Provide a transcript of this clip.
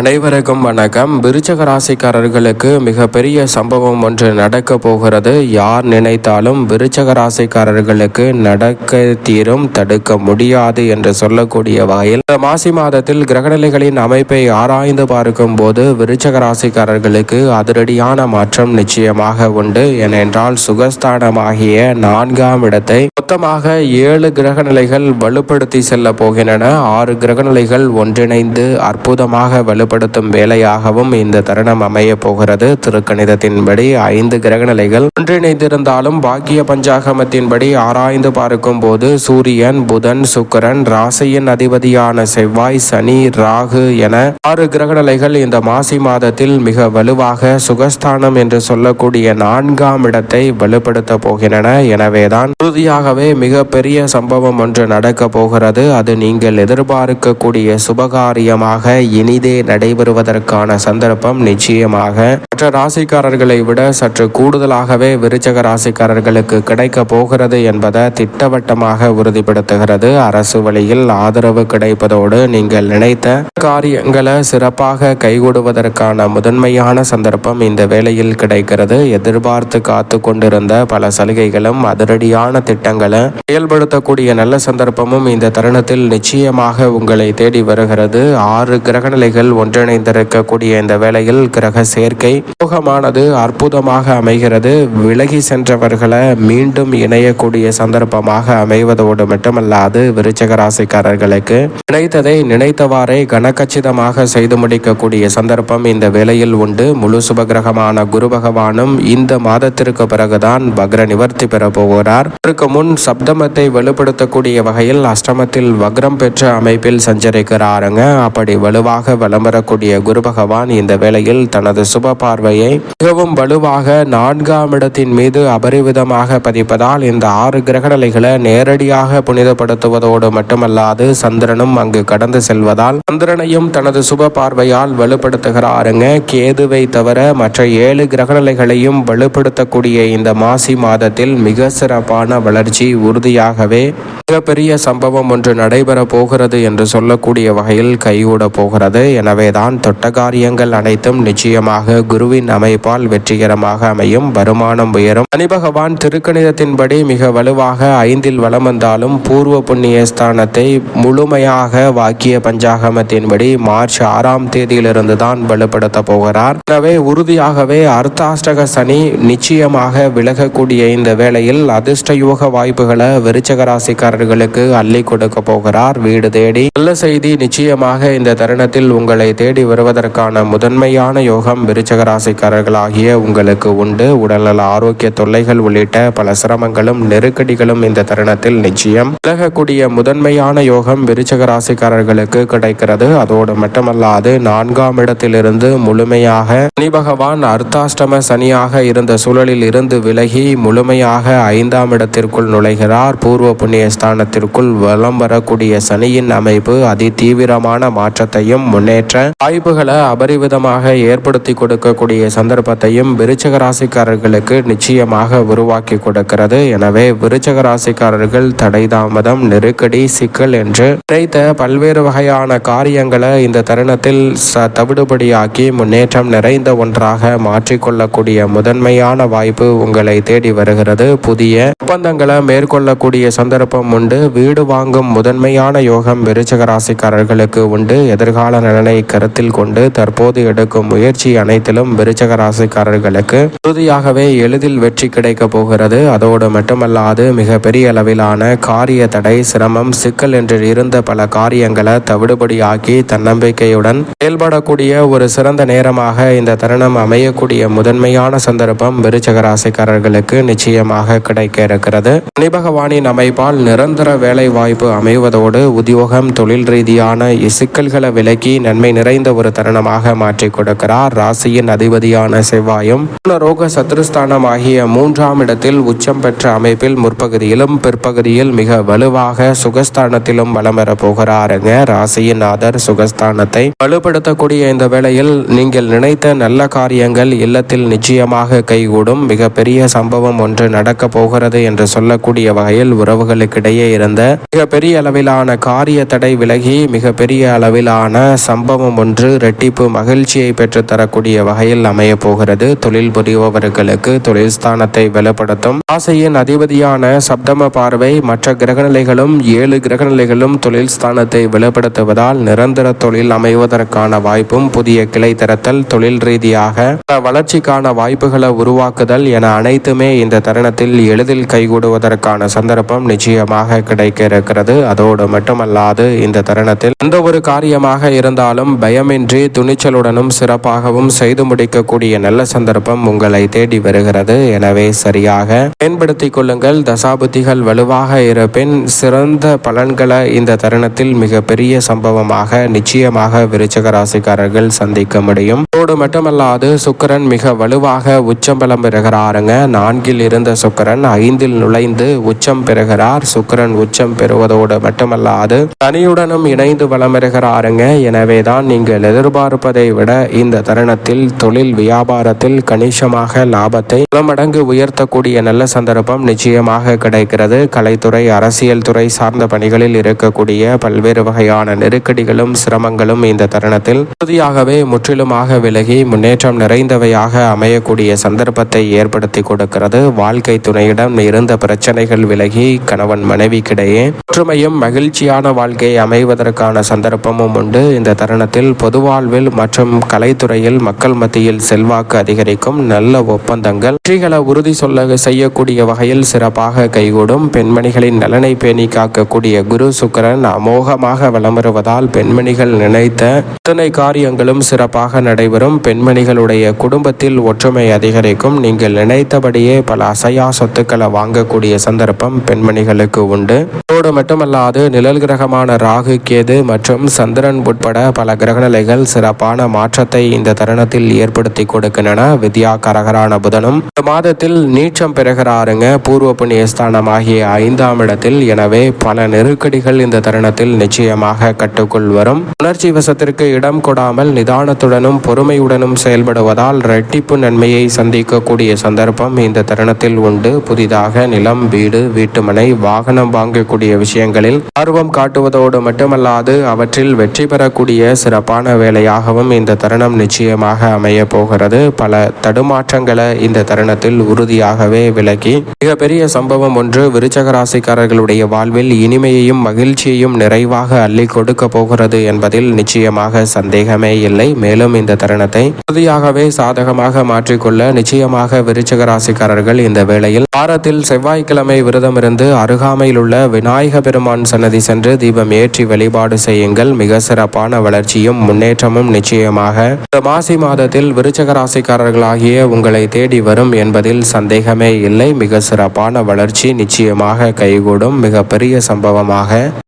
அனைவருக்கும் வணக்கம். விருச்சக ராசிக்காரர்களுக்கு மிகப்பெரிய சம்பவம் ஒன்று நடக்க போகிறது. யார் நினைத்தாலும் விருச்சக ராசிக்காரர்களுக்கு நடக்க தீரும் தடுக்க முடியாது என்று சொல்லக்கூடிய வகையில் இந்த மாசி மாதத்தில் கிரகநிலைகளின் அமைப்பை ஆராய்ந்து பார்க்கும் போது விருச்சக ராசிக்காரர்களுக்கு அதிரடியான மாற்றம் நிச்சயமாக உண்டு. ஏனென்றால் சுகஸ்தானமாகிய நான்காம் இடத்தை மொத்தமாக ஏழு கிரகநிலைகள் வலுப்படுத்தி செல்ல போகின்றன. ஆறு கிரகநிலைகள் ஒன்றிணைந்து அற்புதமாக கட்டுப்படுத்தும் வேலையாகவும் இந்த தருணம் அமைய போகிறது. திருக்கணிதத்தின்படி ஐந்து கிரகநிலைகள் ஒன்றிணைந்திருந்தாலும் பாக்கிய பஞ்சாகமத்தின்படி ஆராய்ந்து பார்க்கும் போது சூரியன் புதன் சுக்கிரன் ராசியின் அதிபதியான செவ்வாய் சனி ராகு என ஆறு கிரகநிலைகள் இந்த மாசி மாதத்தில் மிக வலுவாக சுகஸ்தானம் என்று சொல்லக்கூடிய நான்காம் இடத்தை வலுப்படுத்த போகின்றன. எனவேதான் உறுதியாகவே பெரிய சம்பவம் ஒன்று நடக்க போகிறது. அது நீங்கள் எதிர்பார்க்கக்கூடிய சுபகாரியமாக இனிதே நடைபெறுவதற்கான சந்தர்ப்பம் நிச்சயமாக மற்ற ராசிக்காரர்களை விட சற்று கூடுதலாகவே விருச்சக ராசிக்காரர்களுக்கு கிடைக்க போகிறது என்பதை திட்டவட்டமாக உறுதிப்படுத்துகிறது. அரசு வழியில் ஆதரவு கிடைப்பதோடு நீங்கள் நினைத்த காரியங்களை சிறப்பாக கைகூடுவதற்கான முதன்மையான சந்தர்ப்பம் இந்த வேளையில் கிடைக்கிறது. எதிர்பார்த்து காத்து கொண்டிருந்த பல சலுகைகளும் அதிரடியான திட்டங்களை செயல்படுத்தக்கூடிய நல்ல சந்தர்ப்பமும் இந்த தருணத்தில் நிச்சயமாக உங்களை தேடி வருகிறது. ஆறு கிரகநிலைகள் ஒன்றிணைந்திருக்கக்கூடிய இந்த வேளையில் கிரக சேர்க்கை யோகமானது அற்புதமாக அமைகிறது. விலகி சென்றவர்களை மீண்டும் இணையக்கூடிய சந்தர்ப்பமாக அமைவதோடு மட்டுமல்லாது விருச்சக ராசிக்காரர்களுக்கு நினைத்ததை நினைத்தவாறே கனக்கச்சிதமாக செய்து முடிக்கக்கூடிய சந்தர்ப்பம் இந்த வேளையில் உண்டு. முழு சுபகிரகமான குரு பகவானும் இந்த மாதத்திற்கு பிறகுதான் வக்ர நிவர்த்தி பெற போகிறார். இதற்கு முன் சப்தமத்தை வலுப்படுத்தக்கூடிய வகையில் அஷ்டமத்தில் வக்ரம் பெற்ற அமைப்பில் சஞ்சரிக்கிறாருங்க. அப்படி வலுவாக வலம் வரக்கூடிய குரு பகவான் இந்த வேளையில் தனது சுப பார்வையை மிகவும் வலுவாக நான்காம் இடத்தின் மீது அபரிவிதமாக பதிப்பதால் இந்த ஆறு கிரகநிலைகளை நேரடியாக புனிதப்படுத்துவதோடு மட்டுமல்லாது சந்திரனும் அங்கு கடந்து செல்வதால் சந்திரனையும் தனது சுப பார்வையால் வலுப்படுத்துகிறாருங்க. கேதுவை தவிர மற்ற ஏழு கிரகநிலைகளையும் வலுப்படுத்தக்கூடிய இந்த மாசி மாதத்தில் மிக சிறப்பான வளர்ச்சி உறுதியாகவே மிகப்பெரிய சம்பவம் ஒன்று நடைபெற போகிறது என்று சொல்லக்கூடிய வகையில் கைகூட போகிறது. எனவேதான் தொட்ட காரியங்கள் அனைத்தும் நிச்சயமாக குரு குருவின் அமைப்பால் வெற்றிகரமாக அமையும் வருமானம் உயரும். சனி பகவான் திருக்கணிதத்தின்படி மிக வலுவாக ஐந்தில் வலம் வந்தாலும் பூர்வ புண்ணிய ஸ்தானத்தை முழுமையாக வாக்கிய பஞ்சாகமத்தின்படி மார்ச் ஆறாம் தேதியிலிருந்து தான் வலுப்படுத்த போகிறார். எனவே உறுதியாகவே அர்த்தாஷ்டக சனி நிச்சயமாக விலகக்கூடிய இந்த வேளையில் அதிர்ஷ்ட யோக வாய்ப்புகளை விருச்சக ராசிக்காரர்களுக்கு அள்ளி கொடுக்க போகிறார். வீடு தேடி நல்ல செய்தி நிச்சயமாக இந்த தருணத்தில் உங்களை தேடி வருவதற்கான முதன்மையான யோகம் விருச்சக ராசிக்காரர்களாகிய உங்களுக்கு உண்டு. உடல்நல ஆரோக்கிய தொல்லைகள் உள்ளிட்ட பல சிரமங்களும் நெருக்கடிகளும் இந்த தருணத்தில் நிச்சயம். விலகக்கூடிய முதன்மையான யோகம் விருச்சக ராசிக்காரர்களுக்கு கிடைக்கிறது. அதோடு மட்டுமல்லாது நான்காம் இடத்திலிருந்து முழுமையாக சனி பகவான் அர்த்தாஷ்டம சனியாக இருந்த சூழலில் இருந்து விலகி முழுமையாக ஐந்தாம் இடத்திற்குள் நுழைகிறார். பூர்வ புண்ணிய ஸ்தானத்திற்குள் வலம் வரக்கூடிய சனியின் அமைப்பு அதி தீவிரமான மாற்றத்தையும் முன்னேற்ற வாய்ப்புகளை அபரிவிதமாக ஏற்படுத்தி கொடுக்கக்கூடிய சந்தர்ப்பத்தையும் விருச்சக ராசிக்காரர்களுக்கு நிச்சயமாக உருவாக்கி கொடுக்கிறது. எனவே விருச்சக ராசிக்காரர்கள் தடை தாமதம் நெருக்கடி சிக்கல் என்று நினைத்த பல்வேறு வகையான காரியங்களை இந்த தருணத்தில் ச தவிடுபடியாக்கி முன்னேற்றம் நிறைந்த ஒன்றாக மாற்றிக்கொள்ளக்கூடிய முதன்மையான வாய்ப்பு உங்களை தேடி வருகிறது. புதிய ஒப்பந்தங்களை மேற்கொள்ளக்கூடிய சந்தர்ப்பம் உண்டு. வீடு வாங்கும் முதன்மையான யோகம் விருச்சக ராசிக்காரர்களுக்கு உண்டு. எதிர்கால நலனை கருத்தில் கொண்டு தற்போது எடுக்கும் முயற்சி அனைத்திலும் விருச்சக ராசிக்காரர்களுக்கு உறுதியாகவே எளிதில் வெற்றி கிடைக்க போகிறது. அதோடு மட்டுமல்லாது மிக பெரிய அளவிலான காரிய தடை சிரமம் சிக்கல் என்று இருந்த பல காரியங்களை தவிடுபடியாக்கி தன்னம்பிக்கையுடன் செயல்படக்கூடிய ஒரு சிறந்த நேரமாக இந்த தருணம் அமையக்கூடிய முதன்மையான சந்தர்ப்பம் விருச்சக ராசிக்காரர்களுக்கு நிச்சயமாக கிடைக்க இருக்கிறது. சனிபகவானின் அமைப்பால் நிரந்தர வேலை வாய்ப்பு அமைவதோடு உத்தியோகம் தொழில் ரீதியான சிக்கல்களை விலக்கி நன்மை நிறைந்த ஒரு தருணமாக மாற்றி கொடுக்கிறார். ராசியின் அதிபதியான செவ்வாயும் ரோக சத்ருஸ்தானம் ஆகிய மூன்றாம் இடத்தில் உச்சம் பெற்ற அமைப்பில் முற்பகுதியிலும் பிற்பகுதியில் மிக வலுவாக சுகஸ்தானத்திலும் வலம் பெற போகிறாருங்க. ராசியின் ஆதர் சுகஸ்தானத்தை வலுப்படுத்தக்கூடிய இந்த வேளையில் நீங்கள் நினைத்த நல்ல காரியங்கள் இல்லத்தில் நிச்சயமாக கைகூடும். மிகப்பெரிய சம்பவம் ஒன்று நடக்க போகிறது என்று சொல்லக்கூடிய வகையில் உறவுகளுக்கிடையே இருந்த மிகப்பெரிய அளவிலான காரிய தடை விலகி மிகப்பெரிய அளவிலான சம்பவம் ஒன்று ரெட்டிப்பு மகிழ்ச்சியை பெற்றுத்தரக்கூடிய வகையில் வகையில் அமைய போகிறது. தொழில் புரிபவர்களுக்கு தொழில் ஸ்தானத்தை பலப்படுத்தும் ஆசையின் அதிபதியான சப்தம பார்வை மற்ற கிரகநிலைகளும் ஏழு கிரகநிலைகளும் தொழில் ஸ்தானத்தை பலப்படுத்துவதால் நிரந்தர தொழில் அமைவதற்கான வாய்ப்பும் புதிய கிளை திறத்தல் தொழில் ரீதியாக வளர்ச்சிக்கான வாய்ப்புகளை உருவாக்குதல் என அனைத்துமே இந்த தருணத்தில் எளிதில் கைகூடுவதற்கான சந்தர்ப்பம் நிச்சயமாக கிடைக்க இருக்கிறது அதோடு மட்டுமல்லாது இந்த தருணத்தில் எந்த ஒரு காரியமாக இருந்தாலும் பயமின்றி துணிச்சலுடனும் சிறப்பாகவும் செய்து முடிக்கக்கூடிய நல்ல சந்தர்ப்பம் உங்களை தேடி வருகிறது. எனவே சரியாக பயன்படுத்திக் கொள்ளுங்கள். தசாபுத்திகள் வலுவாக இருப்பின் சிறந்த பலன்களை இந்த தருணத்தில் மிகப்பெரிய சம்பவமாக நிச்சயமாக விருச்சக ராசிக்காரர்கள் சந்திக்க முடியும். அதோடு மட்டுமல்லாது சுக்கரன் மிக வலுவாக உச்சம் பலம் பெறுகிறாருங்க. நான்கில் இருந்த சுக்கிரன் ஐந்தில் நுழைந்து உச்சம் பெறுகிறார். சுக்கிரன் உச்சம் பெறுவதோடு மட்டுமல்லாது தனியுடனும் இணைந்து வலம் பெறுகிறாருங்க. எனவேதான் நீங்கள் எதிர்பார்ப்பதை விட இந்த தருணத்தில் தொழில் வியாபாரத்தில் கணிசமாக லாபத்தை பல மடங்கு உயர்த்தக்கூடிய நல்ல சந்தர்ப்பம் நிச்சயமாக கிடைக்கிறது. கலைத்துறை அரசியல் துறை சார்ந்த பணிகளில் இருக்கக்கூடிய பல்வேறு வகையான நெருக்கடிகளும் சிரமங்களும் இந்த தருணத்தில் உறுதியாகவே முற்றிலுமாக விலகி முன்னேற்றம் நிறைந்தவையாக அமையக்கூடிய சந்தர்ப்பத்தை ஏற்படுத்தி கொடுக்கிறது. வாழ்க்கை துணையிடம் இருந்த பிரச்சனைகள் விலகி கணவன் மனைவிக்கிடையே ஒற்றுமையும் மகிழ்ச்சியான வாழ்க்கை அமைவதற்கான சந்தர்ப்பமும் உண்டு. இந்த தருணத்தில் பொதுவாழ்வில் மற்றும் கலைத்துறையில் மக்கள் மத்தியில் செல்வாக்கு அதிகரிக்கும் நல்ல ஒப்பந்தங்கள். வெற்றிகளை உறுதி சொல்ல செய்யக்கூடிய வகையில் சிறப்பாக கைகூடும் பெண்மணிகளின் நலனை பேணி காக்கக்கூடிய குரு சுக்கிரன் அமோகமாக வலம் வருவதால் பெண்மணிகள் நினைத்த அத்தனை காரியங்களும் சிறப்பாக நடைபெறும். பெண்மணிகளுடைய குடும்பத்தில் ஒற்றுமை அதிகரிக்கும். நீங்கள் நினைத்தபடியே பல அசையா சொத்துக்களை வாங்கக்கூடிய சந்தர்ப்பம் பெண்மணிகளுக்கு உண்டு. அதோடு மட்டுமல்லாது நிழல் கிரகமான ராகு கேது மற்றும் சந்திரன் உட்பட பல கிரகநிலைகள் சிறப்பான மாற்றத்தை இந்த தருணத்தில் ஏற்படுத்தி கொடுக்கின்றன. வித்யா கரகரான புதனும் இந்த மாதத்தில் நீச்சம் பெறுகிறாருங்க. பூர்வ புண்ணிய ஸ்தானம் ஆகிய ஐந்தாம் இடத்தில். எனவே பல நெருக்கடிகள் இந்த தருணத்தில் நிச்சயமாக கட்டுக்குள் வரும். உணர்ச்சி வசத்திற்கு இடம் கொடாமல் நிதானத்துடனும் பொறுமையுடனும் செயல்படுவதால் இரட்டிப்பு நன்மையை சந்திக்கக்கூடிய சந்தர்ப்பம் இந்த தருணத்தில் உண்டு. புதிதாக நிலம் வீடு வீட்டுமனை வாகனம் வாங்கக்கூடிய விஷயங்களில் ஆர்வம் காட்டுவதோடு மட்டுமல்லாது அவற்றில் வெற்றி பெறக்கூடிய சிறப்பான வேலையாகவும் இந்த தருணம் நிச்சயமாக அமைய போகிறது. பல தடுமாற்றங்களை இந்த தருணத்தில் உறுதியாகவே விளக்கி மிகப்பெரிய சம்பவம் ஒன்று விருச்சக ராசிக்காரர்களுடைய வாழ்வில் இனிமையையும் மகிழ்ச்சியையும் நிறைவாக அள்ளி கொடுக்க போகிறது என்பதில் நிச்சயமாக சந்தேகமே இல்லை. மேலும் இந்த தருணத்தை உறுதியாகவே சாதகமாக மாற்றிக்கொள்ள நிச்சயமாக விருச்சக ராசிக்காரர்கள் இந்த வேளையில் வாரத்தில் செவ்வாய்க்கிழமை விரதமிருந்து அருகாமையில் உள்ள விநாயக பெருமான் சன்னதி சென்று தீபம் ஏற்றி வழிபாடு செய்யுங்கள். மிக சிறப்பான வளர்ச்சியும் முன்னேற்றமும் நிச்சயமாக இந்த மாசி மாதத்தில் விருச்சக விருச்சகராசிக்காரர்களாகிய உங்களை தேடி வரும் என்பதில் சந்தேகமே இல்லை. மிக சிறப்பான வளர்ச்சி நிச்சயமாக கைகூடும். மிக பெரிய சம்பவமாக